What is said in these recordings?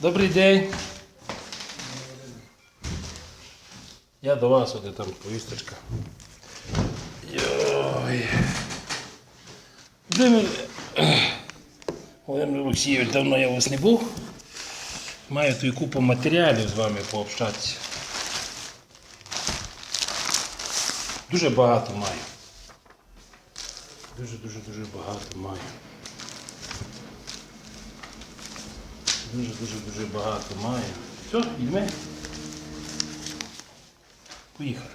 Добрий день. Я до вас, оде там повісточка. Йой. Володимир, Володимир Олексійович, давно я у вас не був. Маю тут купу матеріалів з вами пообщатися. Дуже багато маю. Дуже-дуже дуже багато маю. Дуже дуже дуже багато маю. Все, йдемо. Поїхали.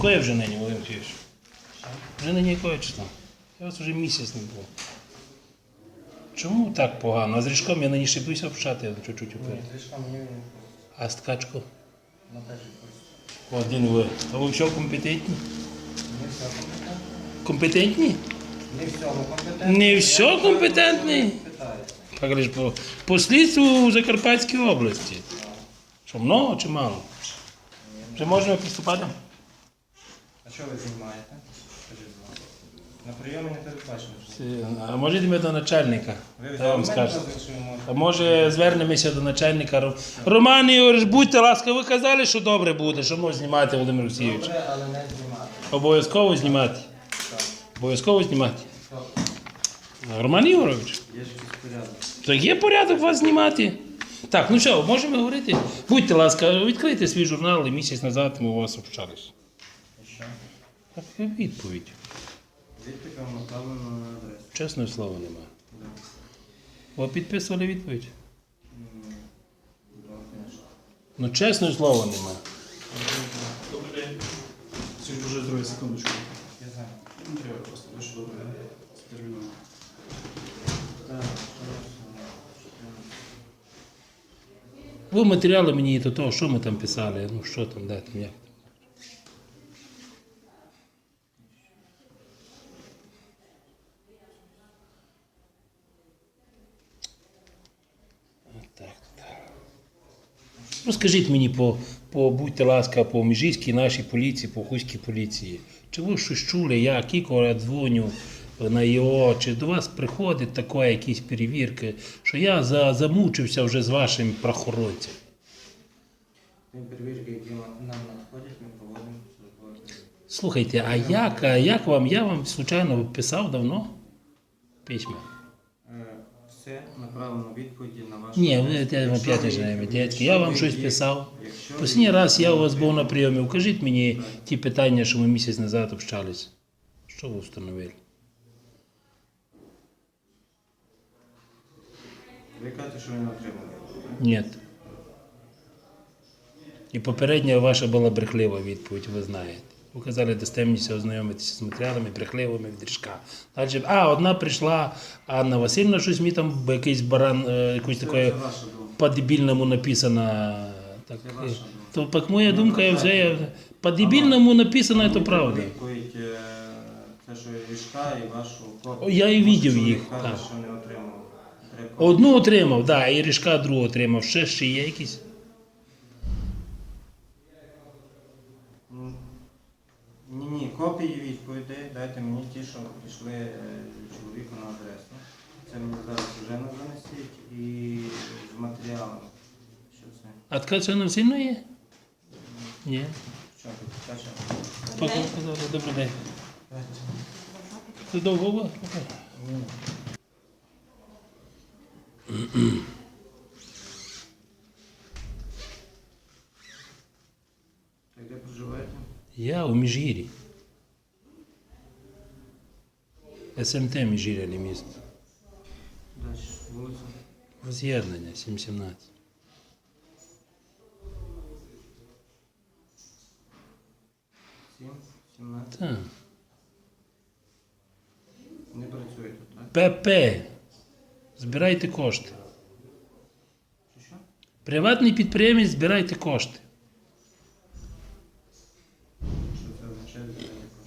Кое вже нині, Володимир Олексійович? Вже нині якого числа? Я вас вже місяць не був. Чому так погано? А з ріжком я нині боюся общати я чуть-чуть уперед. А з курс. Один ви. А ви все компетентні? Компетентні? Не все компетентно. Не все компетентний? Так говориш, по, по слідству у Закарпатській області. Що много чи мало? Вже можна приступати? А що ви знімаєте? Скажіть, будь ласка. На прийомі не передбачено. що- А може йдемо до начальника? Ви Та вам скажу. можете? А може звернемося до начальника. Ро- Роман Ігорович, будьте ласка, ви казали, що добре буде, що можна знімати, Володимир Олексійович. Добре, але не знімати. Обов'язково знімати. Обов'язково знімати. Роман Ігорович, Є так є порядок вас знімати. Так, ну що, можемо говорити? Будьте ласка, відкрийте свій журнал і місяць назад ми у вас общалися. Що? Так, відповідь. Відповідь вам направлено на адресу. Чесного слова немає. Ви підписували відповідь? Да. Ну, чесного слова немає. День. Сьогодні вже друге секундочку. Я знаю. Не треба просто дуже добре. Це терміново. Так, хорошо. Ви матеріали мені до того, що ми там писали, ну що там, де там, як. Так. Ну, мені, по, по будьте ласка, по міжійській нашій поліції, по хуській поліції. Чи ви щось чули, я кілька дзвоню на ЄО, чи до вас приходить таке якісь перевірки, що я за, замучився вже з вашим прохоронцем. Перевірки, які нам надходять, ми проводимо службові перевірки. Слухайте, а як, а як вам, я вам случайно писав давно письма? Е, Все направлено відповіді на ваші. Ні, ви Якщо я вам ви- же дядьки. Я вам щось писав. Останній раз я у вас був на прийомі. Укажіть мені ті питання, що ми місяць назад общались. Що ви встановили? Ви кажете, що ви не отримали. Ні. І попередня ваша була брехлива відповідь, ви знаєте. Ви казали, достемніше ознайомитися з матеріалами брехливими від ріжка. Далі, а, одна прийшла Анна Васильівна, щось мені там якийсь баран, е, якусь ваша думка. по-дебільному написано. Так, Це ваша е, думка. то так моя думка, я вже я- по-дебільному написано, це правда. Е, те, що Ріжка, і вашу копію. Я і Може, чоловік їх, каже, так. що не отримав. Одну отримав, да, і ріжка другу отримав. Ще ще є якісь. Ні, ні, копії відповідей дайте мені ті, що пішли е, чоловіку на адресу. Це мені зараз вже не занесіть і з матеріалами. Що це? А така це не сильно є? Ні. Що тут? Та що? Поки сказали, добрий день. Ти довго? Ні. Так де проживаєте? Я у Міжгір'ї. СМТ Міжгір'я не місто. Далі. Вулиця. З'єднання 717. Сім, сімнадцять. Так. Не працює тут, так? ПП. Збирайте кошти. Приватний підприємець збирайте кошти.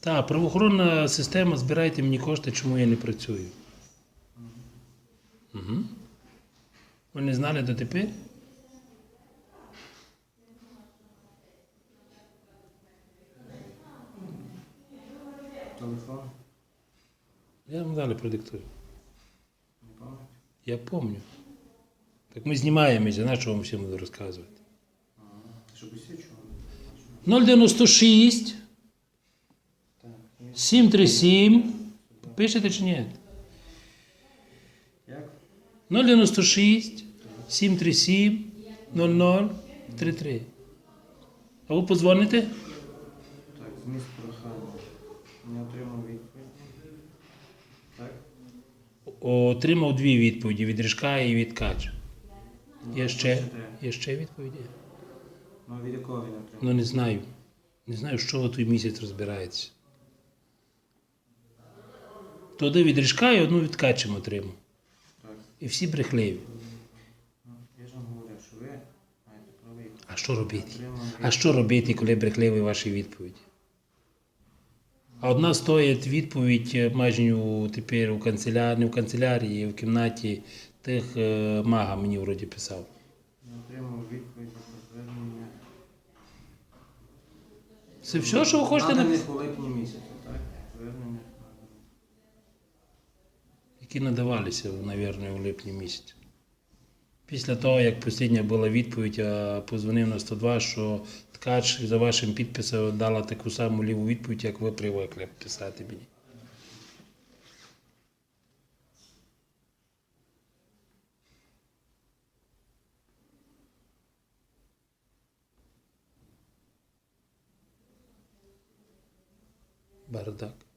Так, правоохоронна система, збирайте мені кошти, чому я не працюю. Угу. Ви не знали дотепер? Телефон? Я вам далі продиктую. Я пам'ятаю. Так ми знімаємося, на що вам всім буду розказувати. Щоб 096 737. Пишете чи ні? Як? 096 737 0033. А ви подзвоните? Так, зміст прохання. Не отримав відповіді. Отримав дві відповіді від Ріжка і від Кач. Є ще, є ще відповіді? Ну, від якого він отримав? Ну не знаю. Не знаю, що той місяць розбирається. Туди від Ріжка і одну від Качем отримав. І всі брехливі. Ну, я ж вам говорив, що ви маєте правий. А що робити? А що робити, коли брехливі ваші відповіді? А одна стоїть відповідь е, майже у, тепер у канцелярії, не в канцелярії, в кімнаті тих е, мага мені вроді писав. Отримав відповідь про звернення. Це все, що ви хочете Наданих написати? у липні місяці, так? Звернення. Які надавалися, мабуть, у липні місяці. Після того, як остання була відповідь, я позвонив на 102, що ткач за вашим підписом дала таку саму ліву відповідь, як ви привикли писати мені. Бардак.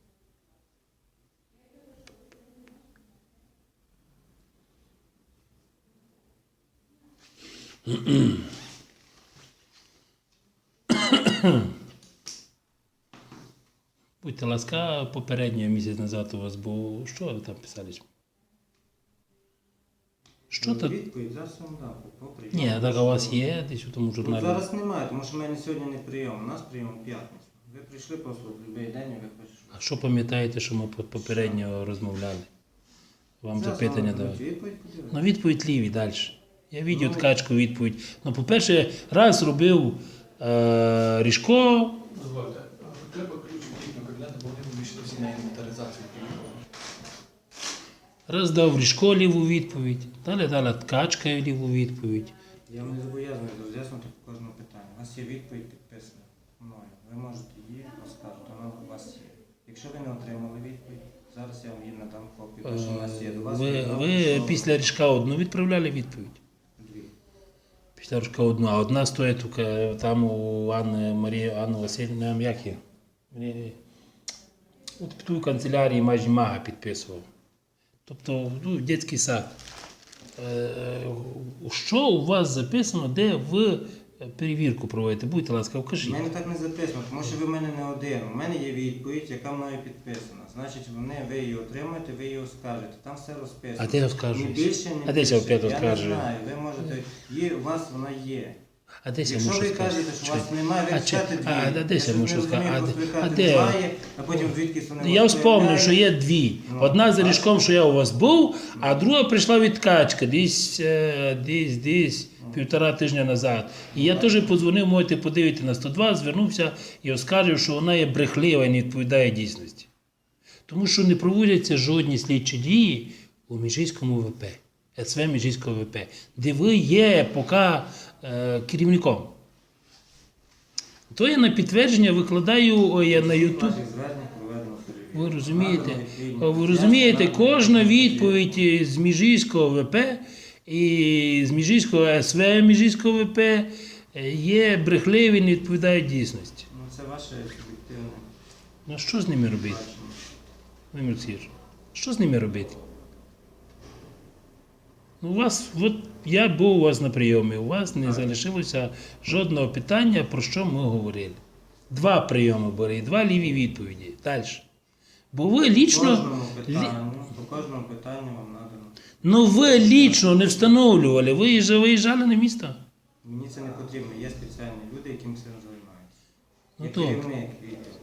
Будьте ласка, попередньо місяць назад у вас був. Що ви там писали? Що Ну, так? Відповідь зараз вам дам. по прийому. Ні, так у вас є десь у тому Ну, журналі. зараз немає, тому що в мене сьогодні не прийом. У нас прийом в п'ятницю. Ви прийшли просто в будь-який день, як ви хочете. А що пам'ятаєте, що ми по- попередньо розмовляли? Вам запитання давали. Відповідь подивитися. Ну, відповідь ліві далі. Я відео Ну. ткачку відповідь. Ну, по-перше, раз робив е, Ріжко, Дозвольте. Треба ключ від на кабінету, бо вони вийшли всі на інвентаризацію. раз дав Ріжко ліву відповідь, далі дала ткачка ліву відповідь. Я вам не зобов'язаний роз'яснити по кожному питанню. У вас є відповідь підписана мною. Ви можете її оскаржити, вона у вас є. Якщо ви не отримали відповідь, зараз я вам її надам копію. Те, що у нас є до вас. Ви, я ви що- після Ріжка одну відправляли відповідь? Дві. одна, одна стоїть у там у Анни Марії Анни Васильівни, як є? От в ту канцелярії майже мага підписував. Тобто ну, дитячий сад. Е, Що у вас записано, де ви перевірку проводите? Будьте ласка, У мене так не записано, тому що ви в мене не один. У мене є відповідь, яка мною підписана. Значить, вони, ви її отримаєте, ви її оскаржите. Там все розписано. А де оскаржуєш? Ні більше, ні А де більше. опять Я оскаржує? не знаю. Ви можете, є, у вас вона є. А десь я Якщо можу ви сказати. кажете, що у вас немає, ви А чи- дві. а, а десь я можу сказати, а де- а де? два є, а потім звідкись вони Я вас вспомнив, що є дві. Ну, Одна за ріжком, що я у вас був, а друга прийшла від ткачка десь, е, десь, десь півтора тижня назад. І я теж подзвонив, можете подивити на 102, звернувся і оскаржив, що вона є брехлива і не відповідає дійсності. Тому що не проводяться жодні слідчі дії у Міжийському ВП, СВ Міжийського ВП, де ви є поки е, керівником. То я на підтвердження викладаю о, я на YouTube. Ви розумієте, ви розумієте, кожна відповідь з Міжійського ВП і з Міжійського СВ Міжійського ВП е, є брехливі, не відповідають дійсності. Ну, це ваше суб'єктивне Ну що з ними робити? Олексійович, що з ними робити? Ну, у вас, от я був у вас на прийомі, у вас не залишилося жодного питання, про що ми говорили. Два прийоми були і два ліві відповіді. Далі. Бо ви По кожному питанню, по кожному питанню вам. Ну ви лічно не встановлювали, ви їжджа- виїжджали на місто. Мені це не потрібно, є спеціальні люди, яким цим займаються. Ну, Я керівник відділу.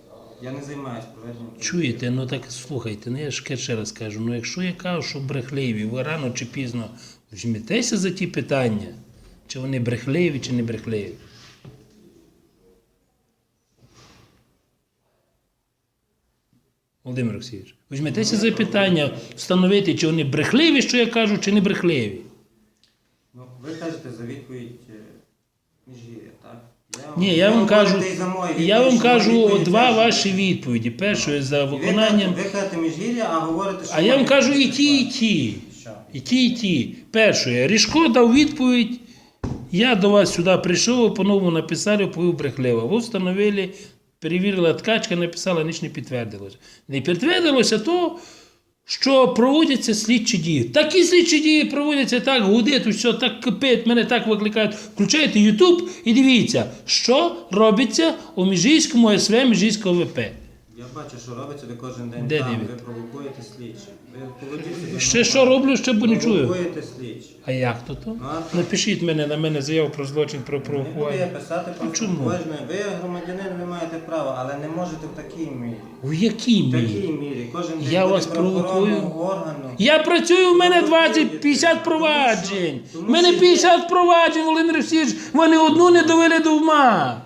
Я не займаюся проведенням. Чуєте, ну так слухайте, ну я ж ще раз кажу, ну якщо я кажу, що брехливі, ви рано чи пізно візьметеся за ті питання, чи вони брехливі, чи не брехливі. Володимир Олексійович, візьметеся за питання встановити, чи вони брехливі, що я кажу, чи не брехливі. Ну, ви кажете за відповідь е, Міжгір'я, так? Ні, я вам кажу, я вам кажу два ваші відповіді. Першою за виконанням. Ви кажете Міжгір'я, а говорите, що... А я вам кажу і ті, і ті. І ті, і ті. Першою, Ріжко дав відповідь. Я до вас сюди прийшов, по-новому написали, повів брехливо. Ви встановили, перевірила ткачка, написала, ніч не підтвердилося. Не підтвердилося то, що проводяться слідчі дії. Такі слідчі дії проводяться так, гудить, все так кипить, мене так викликають. Включайте Ютуб і дивіться, що робиться у Міжійському СВ Міжійського ВП. Я бачу, що робиться ви кожен день Де там, ви провокуєте слідчих. Ви поведіть Ще що роблю, ще б не чую. Провокуєте слідчих. А як то то? А, Напишіть мене на мене заяву про злочин про Не буду я провокування. писати про Ну, чому? кожне. Ви громадянин, ви маєте право, але не можете в такій мірі. У якій В такій мірі? мірі. Кожен день Я буде вас провокую? правоохоронного органу. Я працюю, у мене 20-50 проваджень. У мене 50 проваджень, Володимир Олексійович, вони одну не довели до ума.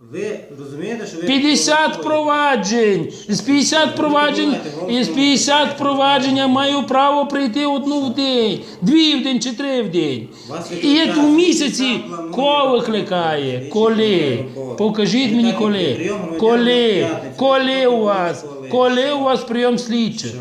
Ви розумієте, що ви 50 проваджень. З 50 проваджень, із 50 проваджень я маю право прийти одну в день, дві в день чи три в день. І як у місяці кого викликає? Коли? Покажіть мені коли. Коли? Коли у вас? Коли у вас прийом слідчих?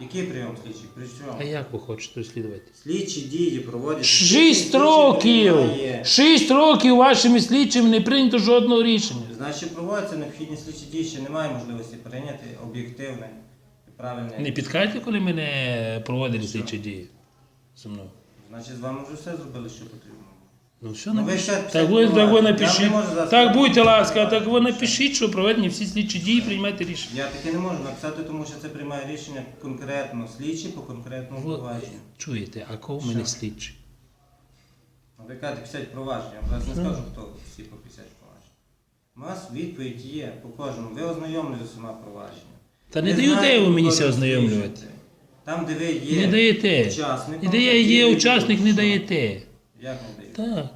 Який прийом слідчих? При чому? А як ви хочете розслідувати? Слідчі дії проводять. Шість років! Шість років вашими слідчими не прийнято жодного рішення. Значить, проводяться необхідні слідчі дії, ще немає можливості прийняти об'єктивне і правильне. Не підкайте, коли мене проводили слідчі дії зі мною. Значить, з вами вже все зробили, що потрібно. Ну все, Ну, ви напишіть. Так ви, так ви напишіть. Не можу зараз Так будьте ласка, так ви напишіть, що проведені всі слідчі дії, приймайте рішення. Я таке не можу написати, тому що це приймає рішення конкретно слідчі по конкретному Ви провадженню. чуєте, а кого в мене Що? слідчі? Ну, Ви кажете 50 проваджень, я зараз не скажу, хто всі по 50 проваджень. У вас відповідь є по кожному. Ви ознайомлені з усіма провадженнями. Та не Ви даєте знаєте, ви мені ся ознайомлювати. Там, де ви є Не даєте. учасником. І де я є учасник, не що? даєте. Як не даєте? Так.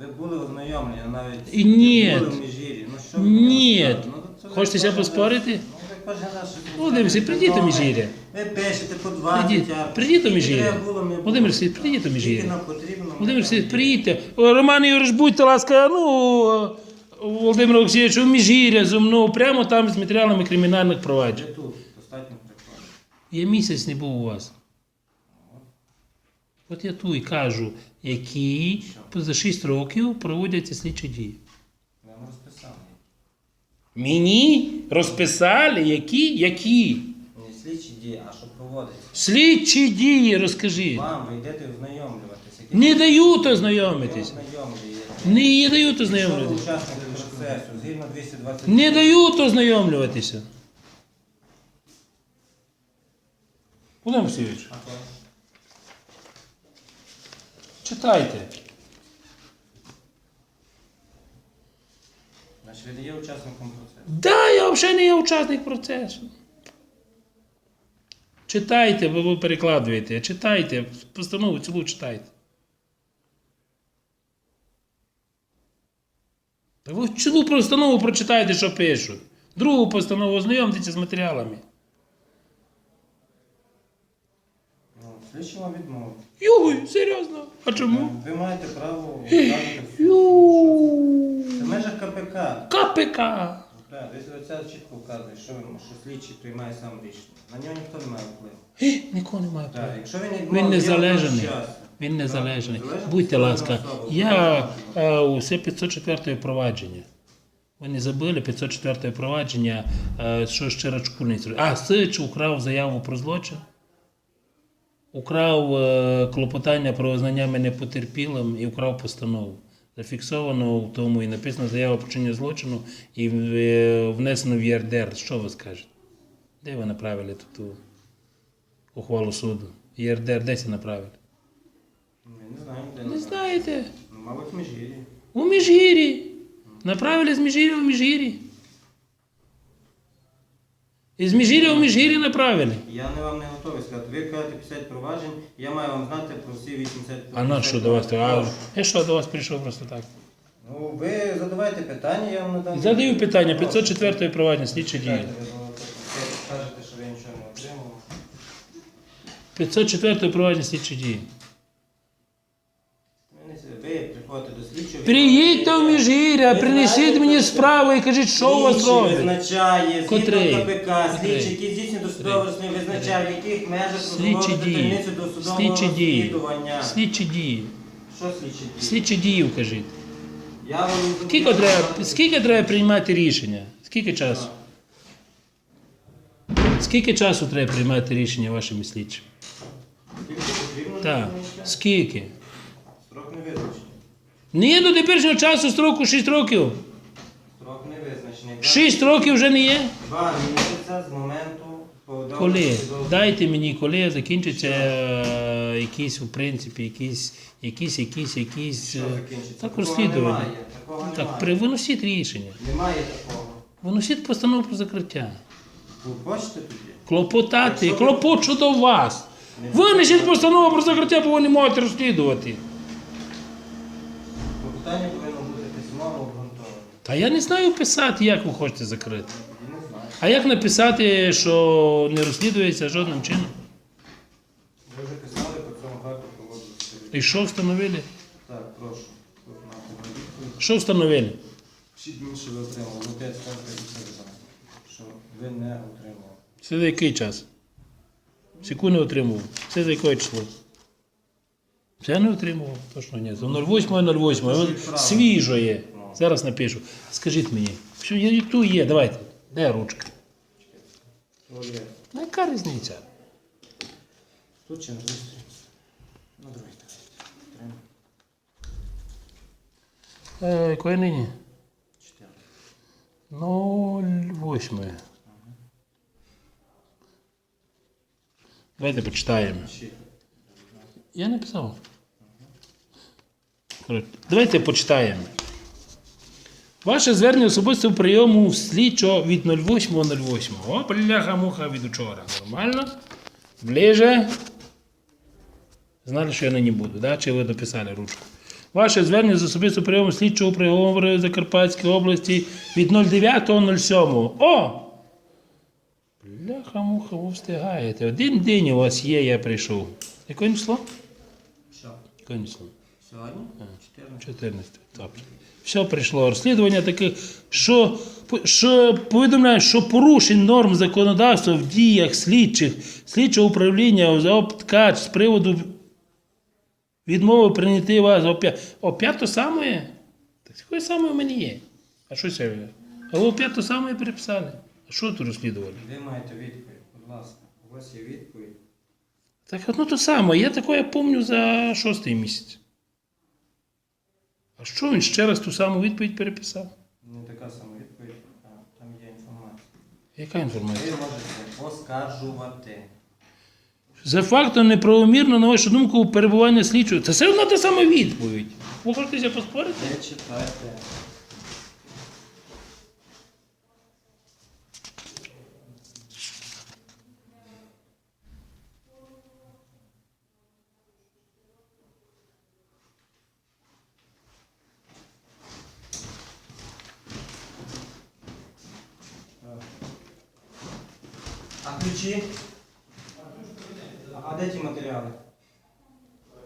Ви були ознайомлені, навіть І ні. були в Міжгір'ї. Ну, що ви Ні. мені розказуєте? Ну, це ви Хочете кожен раз- поспорити? Ну, ви кожен раз щось Володимир Олексійович, прийдіть до розказуєте. Міжгір'я. Ви пишете по 20 Прийдіть, аркушів. прийдіть до Міжгір'я. треба було, ми Володимир були. Олексійович, прийдіть до Міжгір'я. Скільки нам потрібно, ми Володимир там Олексійович, є. приїдьте. О, Роман Ігорович, будьте ласка, ну, Володимир Олексійович, у Міжгір'я зо мною, прямо там з матеріалами кримінальних проваджень. тут, достатньо приходить. Я місяць не був у вас. От я тут і кажу, які за 6 років проводяться слідчі дії. Я вам розписав. Мені розписали, які? Які? Не слідчі дії, а що проводиться. Слідчі дії, розкажи. Вам ви йдете ознайомлюватися. Не дають ознайомитись. Не дають процесу, Не дають ознайомлюватися. А то? Читайте. Значить, ви не є учасником процесу. Да, я взагалі не є учасник процесу. Читайте, бо ви перекладуєте. Читайте, постанову цілу читайте. Та ви цілу постанову прочитайте, що пишуть. Другу постанову ознайомтеся з матеріалами. Ну, слідчі вам відмовить. Юй, серйозно. А чому? Ви маєте право вказати в. Це в межах КПК. КПК. Так, десь оця чітко вказує, що, що слідчий приймає сам рішення. На нього ніхто не має впливу. Е, Нікого немає Так, права. якщо він відмовив, Він незалежний. Він незалежний. Будьте ласка, я е, усе 504 провадження. Ви не забили 504 провадження, е, що ще Рачкульниць. А, Сич украв заяву про злочин. Украв е, клопотання про визнання мене потерпілим і украв постанову. Зафіксовано в тому і написано заява про вчинення злочину і е, внесено в ЄРДР. Що ви скажете? Де ви направили ту ухвалу суду? ЄРДР де це направили? Не знаю, де Не знаєте. Ну, Мабуть, в Міжгір'ї. У Міжгір'ї. Направили з Міжгір'я в Міжгір'ї. Із міжгір'я у міжгір'я неправильний. Я не вам не готовий сказати. Ви кажете 50 проваджень, я маю вам знати про всі 80 проваджень. А на що до вас? А я що до вас прийшов просто так? Ну, ви задавайте питання, я вам надам. Задаю питання 504 провадження, слідчі дії. Кажете, що ви нічого не отримали. 504 провадження, слідчі дії. Приїдьте в Міжгір'я, принесіть мені справу і кажіть, що у вас робить. визначає, Котрий? КПК, Котрий? слідчий, який здійснює досудове розслідування, визначає, в яких межах Слідчі проводити дії. таємницю досудового Слідчі дії. розслідування. Слідчі дії. Що слідчі дії? Слідчі дії вкажіть. Я вам Скільки треба, скільки треба приймати рішення? Скільки часу? Скільки часу треба приймати рішення вашими слідчими? Скільки потрібно Так. Скільки? Строк не визначений. Ні, до теперішнього часу строку 6 років. Строк не визначений. 6 років вже не є. Два місяці з моменту. Коли? Дайте мені, коли закінчиться е, якісь, в принципі, якісь, якісь, якісь, якісь. Е, закінчиться? Так Такого розслідування. Немає. Такого Так, немає. при, виносіть рішення. Немає такого. Виносіть постанову про закриття. Ви хочете тоді? Клопотати, клопочу до вас. Винесіть постанову про закриття, бо ви не можете розслідувати. Та я не знаю писати, як ви хочете закрити. А як написати, що не розслідується жодним чином? Ви вже писали по цьому факту проводили. І що встановили? Так, прошу. Тут на відповідь. Що встановили? Шість днів, що ви отримали. Ви п'ять скажете і все відомо. Що ви не отримали. Це за який час? Секунду не отримував. Це за яке число? Це не отримував. Точно ні. За 08.08. От Свіжо є. Зараз напишу. Скажіть мені, що є, тут є, давайте. Де ручка? Ну, яка різниця? Тут чи на другій сторінці? На другій сторінці. Е, якої нині? Чотири. 08. Давайте почитаємо. Ще. Я не писав. Коротше, Давайте почитаємо. Ваше звернення особисто прийому слідчого від 08.08. О, бляха муха від учора. Нормально? Ближе. Знали, що я нині буду, да? чи ви дописали ручку? Ваше звернення з особисто прийому слідчого приговору Закарпатської області від 09.07. О! Бляха муха, ви встигаєте. Один день у вас є, я прийшов. Яке число? Що? Яке число? Сьогодні? 14. 14. Добре. Все прийшло розслідування таке, що, що повідомляє, що порушень норм законодавства в діях слідчих, слідчого управління за ткач з приводу відмови прийняти вас опять. Опять то саме? Так таке саме в мене є. А що це? А ви опять то саме переписали. А що тут розслідували? Ви маєте відповідь, будь ласка. У вас є відповідь. Так одно то саме. Я таке пам'ятаю за шостий місяць. Що він ще раз ту саму відповідь переписав? Не така сама відповідь, а там є інформація. Яка інформація? Ви можете оскаржувати. За фактом неправомірно, на вашу думку, перебування слідчого. Це все одна та сама відповідь. Ви хочете поспорити? Не читайте. А ключі? А де ті матеріали?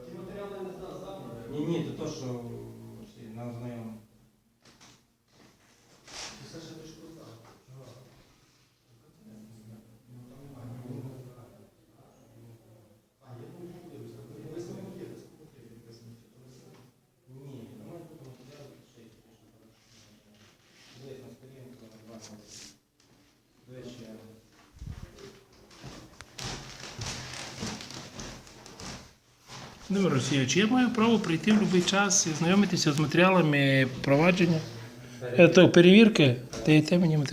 Ті матеріали не знаю. Ні, ні, то то, що ці, нам знайомо. Ні, ну, ми тут матеріали ще й Дивись, на сторінку на 20. Дивись, ще. Дмитро Російович, я маю право прийти в будь-який час і знайомитися з матеріалами провадження, перевірки, то перевірки, даєте мені матеріали.